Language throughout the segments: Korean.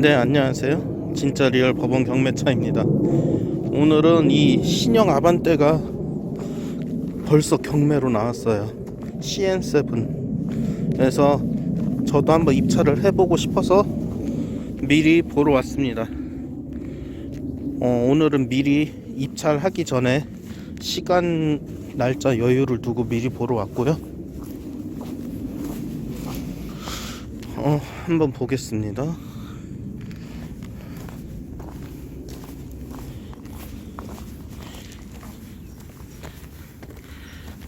네 안녕하세요. 진짜 리얼 법원 경매차입니다. 오늘은 이 신형 아반떼가 벌써 경매로 나왔어요. CN7 그래서 저도 한번 입찰을 해보고 싶어서 미리 보러 왔습니다. 어, 오늘은 미리 입찰하기 전에 시간 날짜 여유를 두고 미리 보러 왔고요. 어, 한번 보겠습니다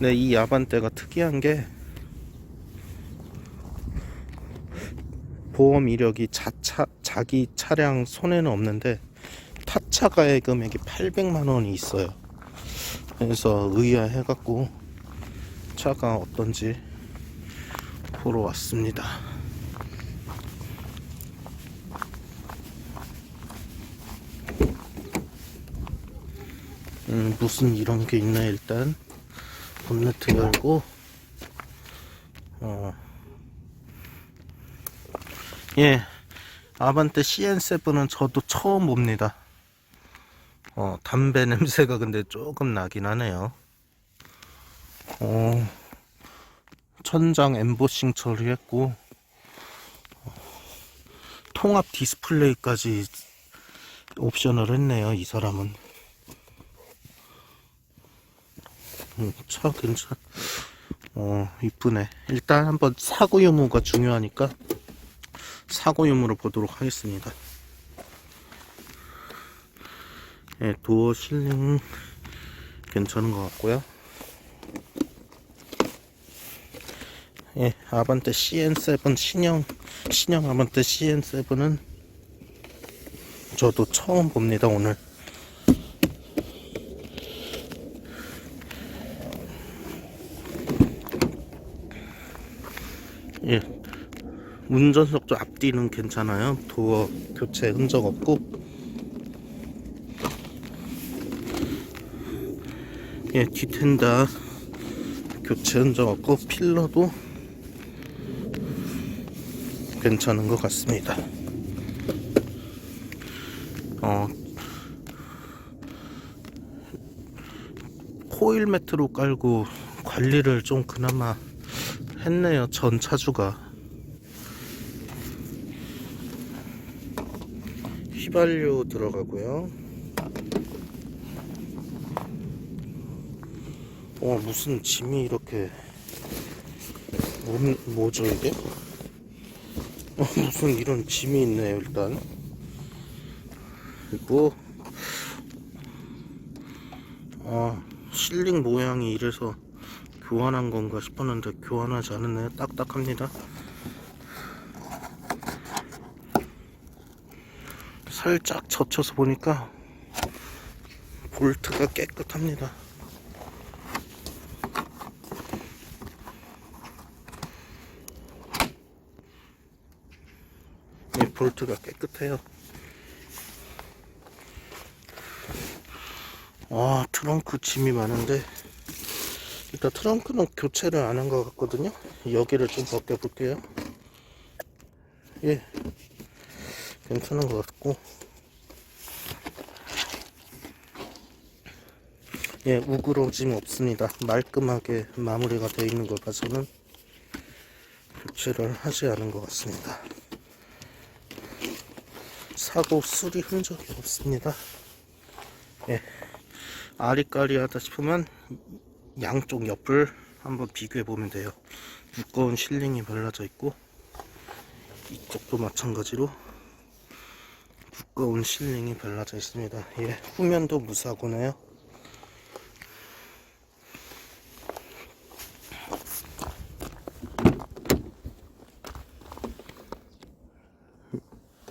네, 이 야반떼가 특이한 게 보험 이력이 자차, 자기 차량 손해는 없는데 타차 가액 금액이 800만 원이 있어요. 그래서 의아해갖고 차가 어떤지 보러 왔습니다. 음, 무슨 이런 게 있나 일단 본네트 열고 어. 예 아반떼 CN7은 저도 처음 봅니다. 어, 담배 냄새가 근데 조금 나긴 하네요. 어, 천장 엠보싱 처리했고 어, 통합 디스플레이까지 옵션을 했네요 이 사람은 음, 차 괜찮. 어 이쁘네. 일단 한번 사고 유무가 중요하니까 사고 유무를 보도록 하겠습니다. 예, 도어 실링 괜찮은 것 같고요. 예, 아반떼 CN7 신형 신형 아반떼 CN7은 저도 처음 봅니다 오늘. 예. 운전석 쪽 앞뒤는 괜찮아요. 도어 교체 흔적 없고. 예, 뒤텐다 교체 흔적 없고 필러도 괜찮은 것 같습니다. 어, 코일 매트로 깔고 관리를 좀 그나마 했네요 전 차주가. 휘발유 들어가고요. 어 무슨 짐이 이렇게 뭐, 뭐죠 이게? 어, 무슨 이런 짐이 있네요 일단. 그리고 아 실링 모양이 이래서 교환한 건가 싶었는데 교환하지 않았네요. 딱딱합니다. 살짝 젖혀서 보니까 볼트가 깨끗합니다. 이 볼트가 깨끗해요. 아 트렁크 짐이 많은데 일단 트렁크는 교체를 안 한 것 같거든요. 여기를 좀 벗겨 볼게요. 예. 괜찮은 것 같고. 예 우그러짐 없습니다. 말끔하게 마무리가 되어 있는 것 봐서는 교체를 하지 않은 것 같습니다. 사고 수리 흔적이 없습니다. 예. 아리까리 하다 싶으면 양쪽 옆을 한번 비교해 보면 돼요. 두꺼운 실링이 발라져 있고 이쪽도 마찬가지로 두꺼운 실링이 발라져 있습니다. 예, 후면도 무사고네요.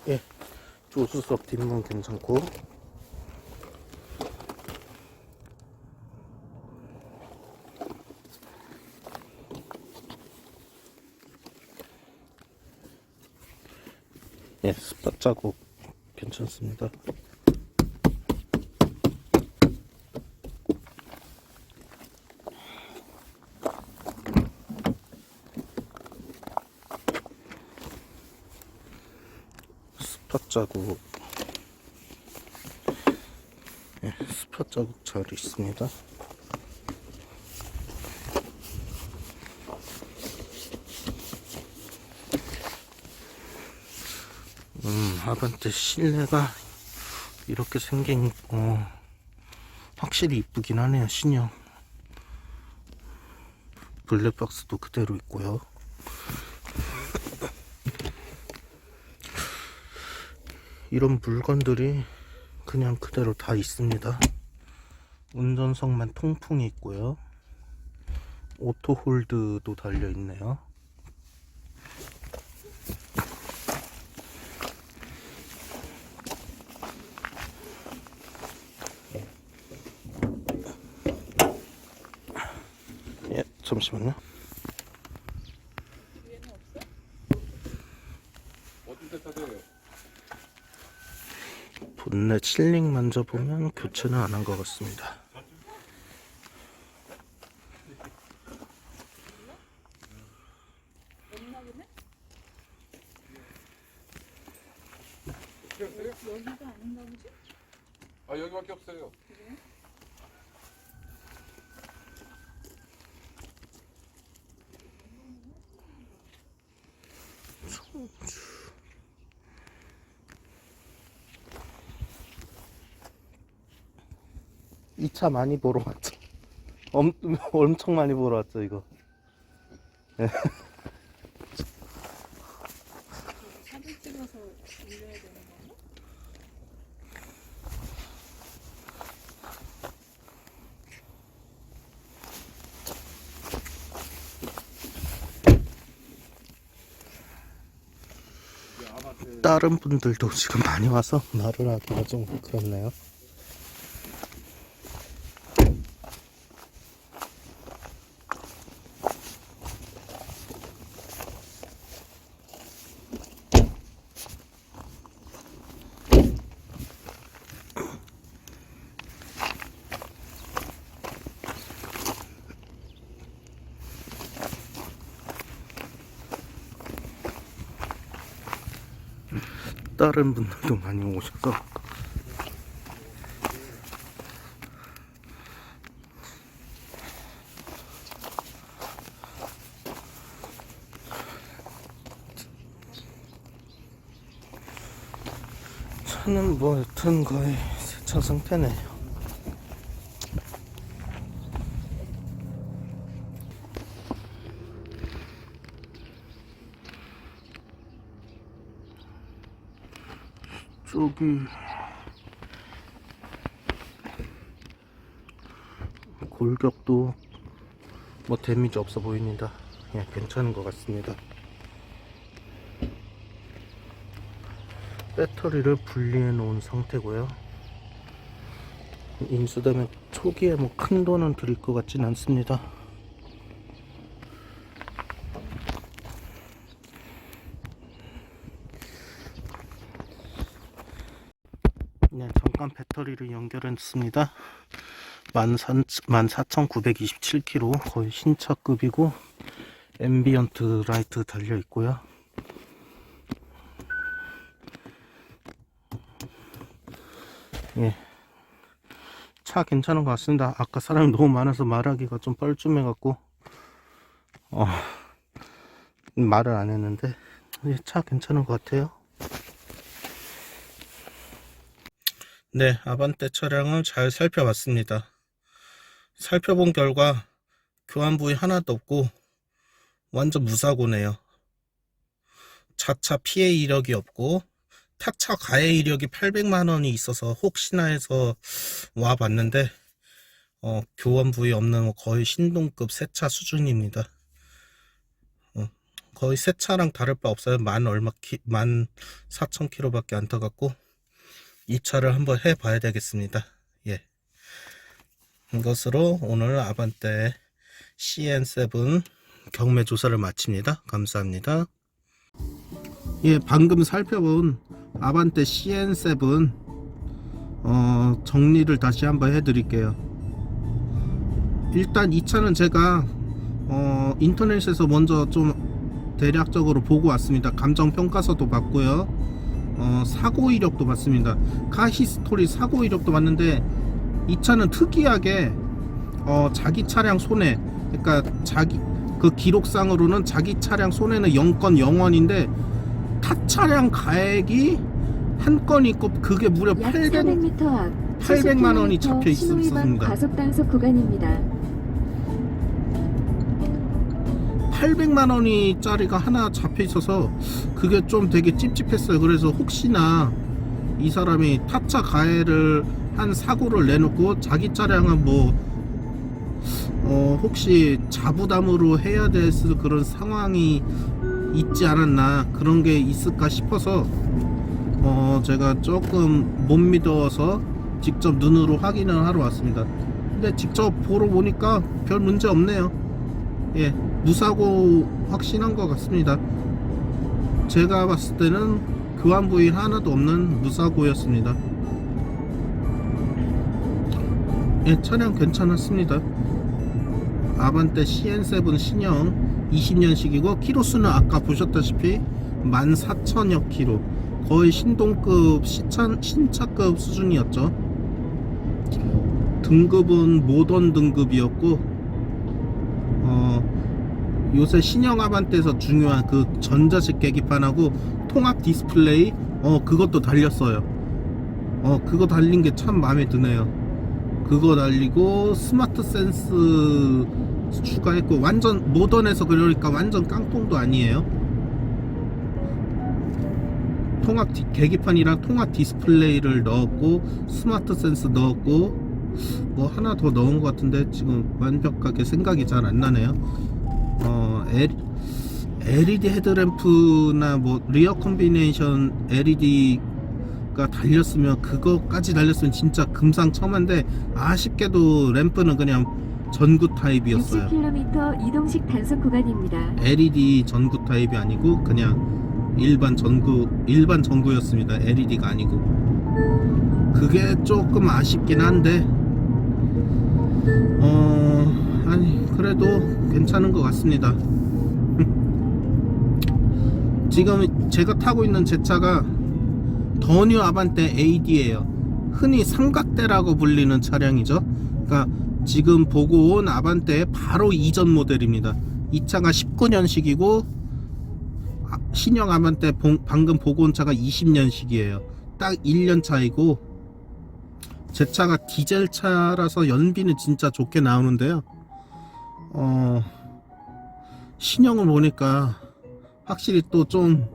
예, 조수석 뒷문 괜찮고 예, 스팟 자국 괜찮습니다. 스팟 자국 예, 스팟 자국 잘 있습니다 음 아반떼 실내가 이렇게 생긴 어 확실히 이쁘긴 하네요 신형. 블랙박스도 그대로 있고요. 이런 물건들이 그냥 그대로 다 있습니다. 운전석만 통풍이 있고요. 오토 홀드도 달려 있네요 예, 잠시만요. 본넷 실링 만져보면 교체는 안 한 것 같습니다. 여기가 아닌가 보지? 아 여기밖에 없어요. 이 차 많이 보러 왔죠. 엄, 엄청 많이 보러 왔죠, 이거. 사진 찍어서 올려야 되는 건가? 다른 분들도 지금 많이 와서 말을 하기가 좀 그렇네요. 다른 분들도 많이 오셔서 차는 뭐 여튼 거의 세차 상태네 요. 저기 골격도 뭐 데미지 없어 보입니다. 예, 괜찮은 것 같습니다. 배터리를 분리해 놓은 상태고요. 인수되면 초기에 뭐 큰 돈은 들일 것 같진 않습니다. 네, 잠깐 배터리를 연결했습니다. 14,927kg 거의 신차급이고 앰비언트 라이트 달려 있고요. 예. 차 괜찮은 것 같습니다. 아까 사람이 너무 많아서 말하기가 좀 뻘쭘해 갖고 어, 말을 안 했는데 예, 차 괜찮은 것 같아요. 네, 아반떼 차량을 잘 살펴봤습니다. 살펴본 결과 교환 부위 하나도 없고 완전 무사고네요. 자차 피해 이력이 없고 타차 가해 이력이 800만 원이 있어서 혹시나 해서 와 봤는데 어, 교환 부위 없는 뭐 거의 신동급 새 차 수준입니다. 어, 거의 새 차랑 다를 바 없어요. 만 얼마 키, 만 4천 킬로밖에 안 타갖고 이 차를 한번 해 봐야 되겠습니다. 예. 이것으로 오늘 아반떼 CN7 경매 조사를 마칩니다. 감사합니다. 예, 방금 살펴본 아반떼 CN7 어, 정리를 다시 한번 해 드릴게요. 일단 이 차는 제가 어, 인터넷에서 먼저 좀 대략적으로 보고 왔습니다. 감정 평가서도 봤고요. 어, 사고 이력도 봤습니다. 카 히스토리 사고 이력도 봤는데 이 차는 특이하게 어, 자기 차량 손해 그러니까 자기 그 기록상으로는 자기 차량 손해는 0건 0원인데 타 차량 가액이 한 건 있고 그게 무려 약800 400m 앞 800만 원이 70km 잡혀 있었습니다. 과속 단속 구간입니다. 800만 원이 짜리가 하나 잡혀 있어서 그게 좀 되게 찝찝했어요. 그래서 혹시나 이 사람이 타짜 가해를 한 사고를 내놓고 자기 차량은 뭐 어, 혹시 자부담으로 해야 될 그런 상황이 있지 않았나 그런 게 있을까 싶어서 어, 제가 조금 못 믿어서 직접 눈으로 확인을 하러 왔습니다. 근데 직접 보러 보니까 별 문제 없네요. 예, 무사고 확신한 것 같습니다. 제가 봤을 때는 교환 부위 하나도 없는 무사고였습니다. 예, 차량 괜찮았습니다. 아반떼 CN7 신형 20년식이고 키로수는 아까 보셨다시피 14,000여 키로 거의 신동급 시차, 신차급 수준이었죠. 등급은 모던 등급이었고 어, 요새 신형 아반떼에서 중요한 그 전자식 계기판하고 통합 디스플레이 어 그것도 달렸어요. 어 그거 달린 게 참 마음에 드네요. 그거 달리고 스마트 센스 추가했고 완전 모던해서 그러니까 완전 깡통도 아니에요. 통합 디- 계기판이랑 통합 디스플레이를 넣었고 스마트 센스 넣었고 뭐 하나 더 넣은 것 같은데 지금 완벽하게 생각이 잘 안 나네요. 어 LED 헤드램프나 뭐 리어 콤비네이션 LED가 달렸으면 그거까지 달렸으면 진짜 금상첨화인데 아쉽게도 램프는 그냥 전구 타입이었어요. 60km 이동식 단속 구간입니다. LED 전구 타입이 아니고 그냥 일반 전구 일반 전구였습니다. LED가 아니고 그게 조금 아쉽긴 한데 어 아니 그래도 괜찮은 것 같습니다. 지금 제가 타고 있는 제 차가 더뉴 아반떼 AD예요. 흔히 삼각대라고 불리는 차량이죠. 그러니까 지금 보고 온 아반떼의 바로 이전 모델입니다. 이 차가 19년식이고 신형 아반떼 봉- 방금 보고 온 차가 20년식이에요. 딱 1년 차이고 제 차가 디젤 차라서 연비는 진짜 좋게 나오는데요. 어 신형을 보니까 확실히 또 좀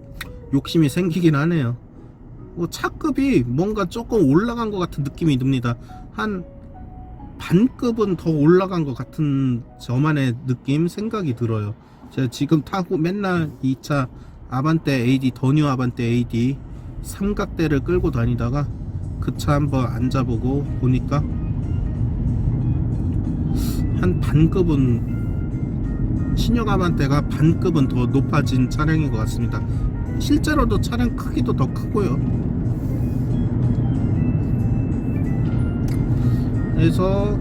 욕심이 생기긴 하네요. 뭐 차급이 뭔가 조금 올라간 것 같은 느낌이 듭니다. 한 반급은 더 올라간 것 같은 저만의 느낌 생각이 들어요. 제가 지금 타고 맨날 이 차 아반떼 AD 더뉴 아반떼 AD 삼각대를 끌고 다니다가 그 차 한번 앉아보고 보니까 한 반급은 신형 아반떼가 반급은 더 높아진 차량인 것 같습니다. 실제로도 차량 크기도 더 크고요. 그래서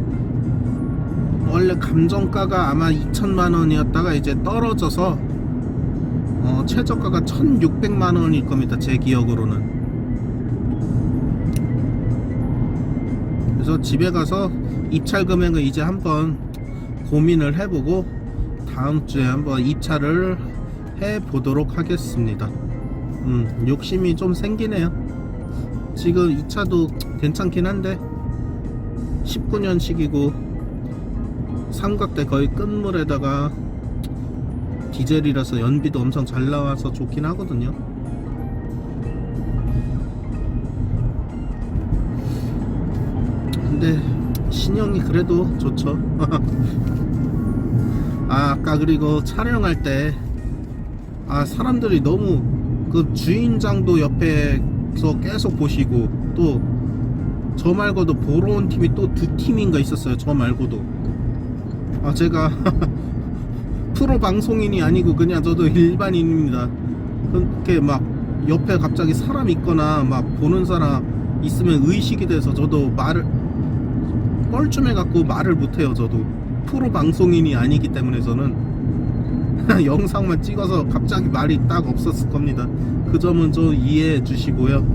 원래 감정가가 아마 2천만 원이었다가 이제 떨어져서 어, 최저가가 1,600만 원일 겁니다. 제 기억으로는. 그래서 집에 가서 입찰 금액을 이제 한번 고민을 해보고 다음 주에 한번 입찰을 해 보도록 하겠습니다. 음, 욕심이 좀 생기네요. 지금 이 차도 괜찮긴 한데 19년식이고 삼각대 거의 끝물에다가 디젤이라서 연비도 엄청 잘 나와서 좋긴 하거든요. 근데 신형이 그래도 좋죠. 아, 아까 그리고 촬영할 때 아, 사람들이 너무 그 주인장도 옆에서 계속 보시고 또 저 말고도 보러 온 팀이 또 두 팀인가 있었어요. 저 말고도. 아, 제가 프로 방송인이 아니고 그냥 저도 일반인입니다. 그렇게 막 옆에 갑자기 사람 있거나 막 보는 사람 있으면 의식이 돼서 저도 말을 뻘쭘해 갖고 말을 못 해요. 저도 프로 방송인이 아니기 때문에 저는 영상만 찍어서 갑자기 말이 딱 없었을 겁니다. 그 점은 좀 이해해 주시고요.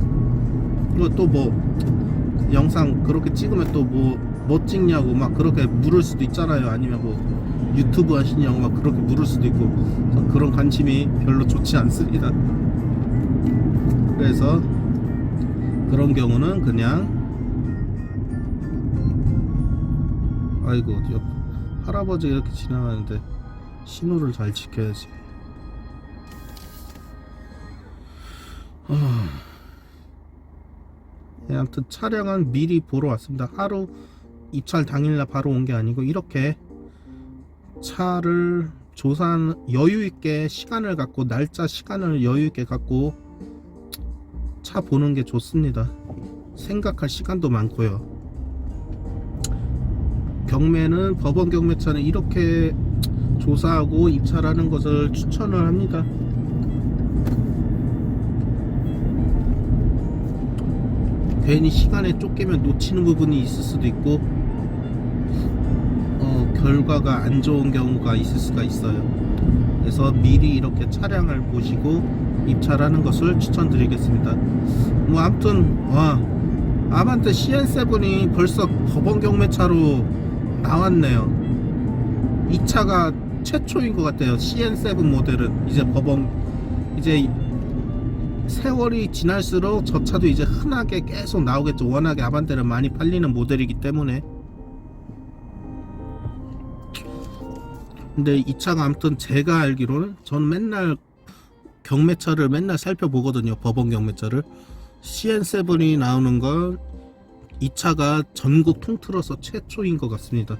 그리고 또 뭐 영상 그렇게 찍으면 또뭐뭐 찍냐고 막 그렇게 물을 수도 있잖아요. 아니면 뭐 유튜브 하시냐고 막 그렇게 물을 수도 있고 그런 관심이 별로 좋지 않습니다. 그래서 그런 경우는 그냥 아이고 옆 할아버지 이렇게 지나가는데 신호를 잘 지켜야지. 아. 네, 아무튼 차량은 미리 보러 왔습니다. 하루 입찰 당일날 바로 온 게 아니고 이렇게 차를 조사한 여유 있게 시간을 갖고 날짜 시간을 여유 있게 갖고 차 보는 게 좋습니다. 생각할 시간도 많고요. 경매는 법원 경매차는 이렇게 조사하고 입찰하는 것을 추천을 합니다. 괜히 시간에 쫓기면 놓치는 부분이 있을 수도 있고 어, 결과가 안 좋은 경우가 있을 수가 있어요. 그래서 미리 이렇게 차량을 보시고 입찰하는 것을 추천드리겠습니다. 뭐 아무튼 와 아반떼 CN7이 벌써 법원 경매차로 나왔네요. 이 차가 최초인 것 같아요. CN7 모델은 이제 법원 이제 세월이 지날수록 저 차도 이제 흔하게 계속 나오겠죠. 워낙에 아반떼는 많이 팔리는 모델이기 때문에. 근데 이 차가 아무튼 제가 알기로는 저는 맨날 경매차를 맨날 살펴보거든요. 법원 경매차를. CN7이 나오는 건 이 차가 전국 통틀어서 최초인 것 같습니다.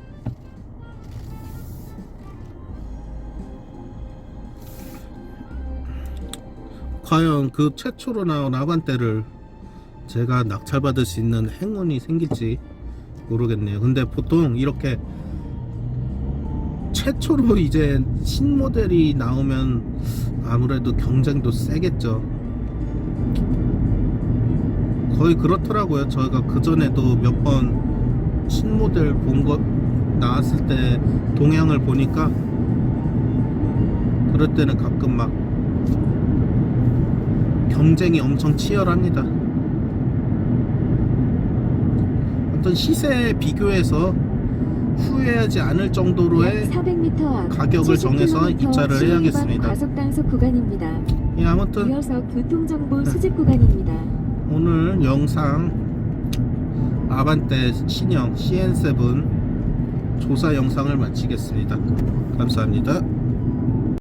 과연 그 최초로 나온 아반떼를 제가 낙찰받을 수 있는 행운이 생길지 모르겠네요. 근데 보통 이렇게 최초로 이제 신모델이 나오면 아무래도 경쟁도 세겠죠. 거의 그렇더라고요. 저희가 그 전에도 몇 번 신모델 본거 나왔을 때 동향을 보니까 그럴 때는 가끔 막 경쟁이 엄청 치열합니다. 어떤 시세에 비교해서 후회하지 않을 정도로의 약 400m 앞 가격을 정해서 70km 입찰을 해야겠습니다. 과속 단속 구간입니다. 예, 아무튼 이어서 교통정보 네. 수집 구간입니다. 오늘 영상 아반떼 신형 CN7 조사 영상을 마치겠습니다. 감사합니다.